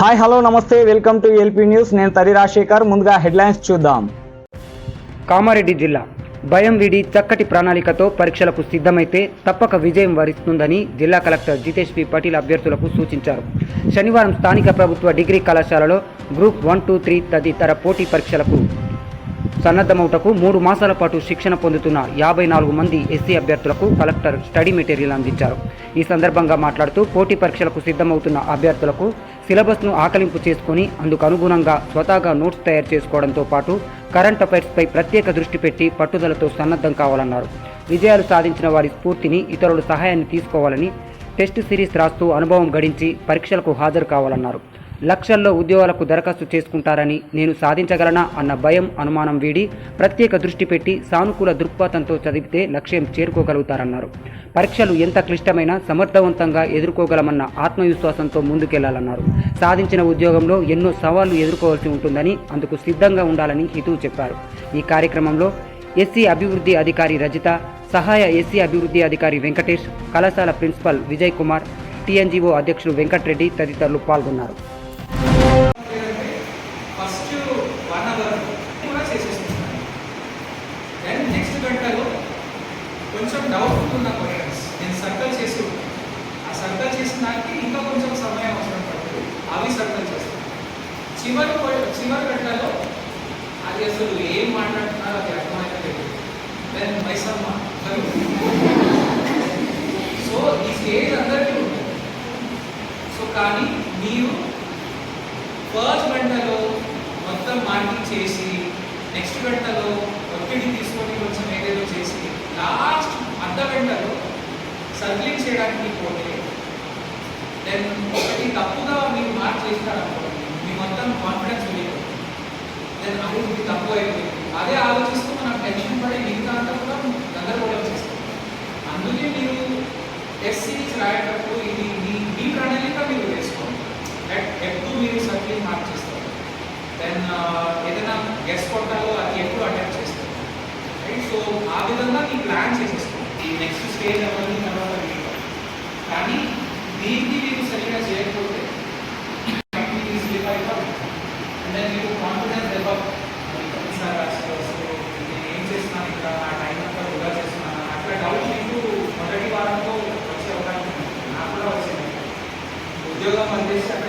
Hi hello నమస్తే welcome to LP news. నేను తరి రాజశేఖర్. ముందుగా హెడ్లైన్స్ చూద్దాం. కామారెడ్డి జిల్లా భయం విడి చక్కటి ప్రణాళికతో పరీక్షలకు సిద్ధమైతే తప్పక విజయం వరిస్తుందని జిల్లా కలెక్టర్ జితేష్ పి. పటేల్ అభ్యర్థులకు సూచించారు. శనివారం స్థానిక ప్రభుత్వ డిగ్రీ కళాశాలలో గ్రూప్ వన్ టూ త్రీ తదితర పోటీ పరీక్షలకు సన్నద్ధమవుటకు మూడు మాసాల పాటు శిక్షణ పొందుతున్న యాభై నాలుగు మంది ఎస్సీ అభ్యర్థులకు కలెక్టర్ స్టడీ మెటీరియల్ అందించారు. ఈ సందర్భంగా మాట్లాడుతూ పోటీ పరీక్షలకు సిద్ధమవుతున్న అభ్యర్థులకు సిలబస్ను ఆకలింపు చేసుకుని అందుకు అనుగుణంగా స్వతహాగా నోట్స్ తయారు చేసుకోవడంతో పాటు కరెంట్ అఫైర్స్పై ప్రత్యేక దృష్టి పెట్టి పట్టుదలతో సన్నద్ధం కావాలన్నారు. విజయాలు సాధించిన వారి స్ఫూర్తిని ఇతరుల సహాయాన్ని తీసుకోవాలని టెస్ట్ సిరీస్ రాస్తూ అనుభవం గడించి పరీక్షలకు హాజరు కావాలన్నారు. లక్షల్లో ఉద్యోగాలకు దరఖాస్తు చేసుకుంటారని నేను సాధించగలనా అన్న భయం అనుమానం వీడి ప్రత్యేక దృష్టి పెట్టి సానుకూల దృక్పథంతో చదివితే లక్ష్యం చేరుకోగలుగుతారన్నారు. పరీక్షలు ఎంత క్లిష్టమైనా సమర్థవంతంగా ఎదుర్కోగలమన్న ఆత్మవిశ్వాసంతో ముందుకెళ్ళాలన్నారు. సాధించిన ఉద్యోగంలో ఎన్నో సవాళ్ళు ఎదుర్కోవాల్సి ఉంటుందని అందుకు సిద్ధంగా ఉండాలని హితువు చెప్పారు. ఈ కార్యక్రమంలో ఎస్సీ అభివృద్ధి అధికారి రజిత సహాయ ఎస్సీ అభివృద్ధి అధికారి వెంకటేష్ కళాశాల ప్రిన్సిపల్ విజయ్ కుమార్ టీఎన్జీఓ అధ్యక్షుడు వెంకట్రెడ్డి తదితరులు పాల్గొన్నారు. వన్ అవర్ కూడా చేసేసుకుంటాను. దెన్ నెక్స్ట్ గంటలో కొంచెం డౌట్ ఉన్న క్వశ్చన్స్ నేను సర్కిల్ చేసి ఆ సర్కిల్ చేసిన దానికి ఇంకా కొంచెం సమయం అవసరం పడుతుంది. అవి సర్కిల్ చేస్తాను. చివరి చివరి గంటలో అది అసలు ఏం మాట్లాడుతున్నారో అది అర్థమైతే తెలియదు దెన్ మైసమ్మ సో ఈ స్టేజ్ అందరికీ ఉంటుంది. సో కానీ మీరు ఫస్ట్ గంట మొత్తం చేసి నెక్స్ట్ గంటలో ఒత్తిడి తీసుకొని కొంచెం ఏదేదో చేసి లాస్ట్ అర్ధ గంటలో సర్క్లింగ్ చేయడానికి పోతే దెన్ ఒకటి తప్పుగా మీరు మార్క్ చేస్తారనుకోండి మీ మొత్తం కాన్ఫిడెన్స్ వెళ్ళిపోతుంది దెన్ అది ఇది తప్పు అయిపోయింది అదే ఆలోచిస్తూ మనం టెన్షన్ పడే మిగతా అంతా కూడా గందరగోళం చేస్తాం. అందుకే మీరు టెస్ట్ సిరీస్ రాయేటప్పుడు ఇది మీ మీ ప్రణాళిక మీరు వేసుకోండి. ఎప్పుడు మీరు సర్క్లింగ్ మార్క్ చేస్తారు. దెన్ uh, ఏదైనా గెస్ట్ కొట్టాలో అది ఎప్పుడు అటెంప్ట్ చేస్తాం రైట్ సో ఆ విధంగా మీ ప్లాన్ చేసేస్తాం ఈ నెక్స్ట్ స్టేజ్ అవన్నీ తర్వాత వీడియో కానీ దీన్ని మీరు సరిగా చేయకపోతే స్లిప్ అంటే కాన్ఫిడెన్స్ డెవలప్ ప్రతిసారి నేను ఏం చేస్తున్నాను ఇక్కడ నా టైం అంతా వృధా చేస్తున్నాను? అట్లా డౌట్ మీకు మొదటి వారంతో వచ్చే అవకాశం నాకు కూడా వచ్చింది. ఉద్యోగం అందిస్తే అక్కడ